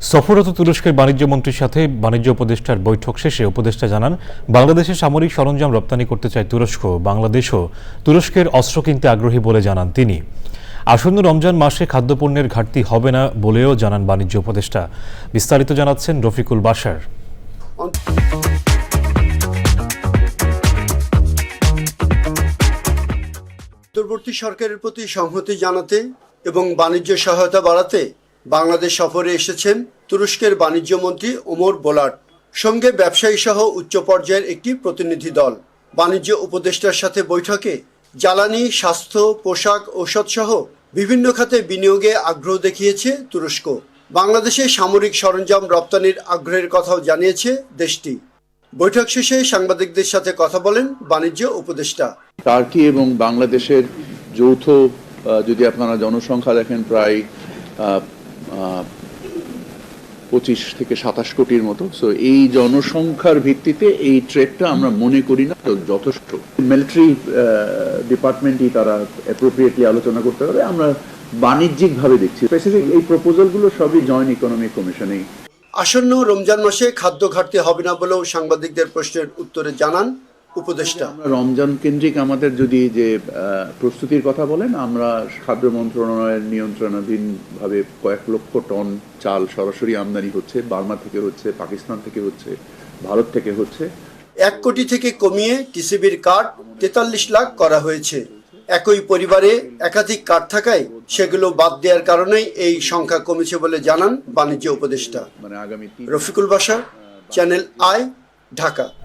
সফররত তুরস্কের বাণিজ্য মন্ত্রীর সাথে বাণিজ্য উপদেষ্টার বৈঠক শেষে উপদেষ্টা জানান বাংলাদেশে সামরিক সরঞ্জাম রপ্তানি করতে চায় তুরস্ক, বাংলাদেশও তুরস্কের অস্ত্র কিনতে আগ্রহী বলে জানান তিনি। আসন্ন রমজান মাসে খাদ্যপণ্যের ঘাটতি হবে না বলেও জানান বাণিজ্য উপদেষ্টা। বিস্তারিত জানাচ্ছেন রফিকুল বাশার অন্তর্বর্তী সরকারের প্রতি সংহতি জানাতে এবং বাণিজ্য সহায়তা বাড়াতে বাংলাদেশ সফরে এসেছেন তুরস্কের বাণিজ্য মন্ত্রী ওমর বোলাট সঙ্গে ব্যবসায়ী সহ উচ্চ পর্যায়ের একটি প্রতিনিধি দল। বাণিজ্য উপদেষ্টার সাথে বৈঠকে জ্বালানি, স্বাস্থ্য, পোশাক, ঔষধ সহ বিভিন্ন খাতে বিনিয়োগে আগ্রহ দেখিয়েছে তুরস্ক। বাংলাদেশে সামরিক সরঞ্জাম রপ্তানির আগ্রহের কথাও জানিয়েছে দেশটি। বৈঠক শেষে সাংবাদিকদের সাথে কথা বলেন বাণিজ্য উপদেষ্টা। টার্কি এবং বাংলাদেশের যৌথ যদি আপনারা জনসংখ্যা দেখেন, প্রায় পঁচিশ থেকে সাতাশ কোটির মতো। সো এই জনসংখ্যার ভিত্তিতে এই ট্রেডটা আমরা মনে করি না যথেষ্ট। মিলিটারি ডিপার্টমেন্টই তারা অ্যাপ্রোপ্রিয়েটলি আলোচনা করতে পারে। আমরা বাণিজ্যিকভাবে দেখছি। স্পেসিফিক এই প্রপোজালগুলো সবই জয়েন্ট ইকোনমিক কমিশনেই আসন্ন রমজান মাসে খাদ্য ঘাটতি হবে না বলেও সাংবাদিকদের প্রশ্নের উত্তরে জানান উপদেষ্টা। আমরা রমজান কেন্দ্রিক আমাদের যদি যে প্রস্তুতির কথা বলেন আমরা খাদ্য মন্ত্রণালয়ের নিয়ন্ত্রণাধীন ভাবে কয়েক লক্ষ টন চাল সরাসরি আমদানি হচ্ছে বার্মা থেকে হচ্ছে পাকিস্তান থেকে হচ্ছে ভারত থেকে হচ্ছে। এক কোটি থেকে কমিয়ে টিসিবির কার্ড তেতাল্লিশ লাখ করা হয়েছে। একই পরিবারে একাধিক কার্ড থাকায় সেগুলো বাদ দেওয়ার কারণেই এই সংখ্যা কমেছে বলে জানান বাণিজ্য উপদেষ্টা। মানে আগামী রফিকুল বাসা চ্যানেল আই ঢাকা।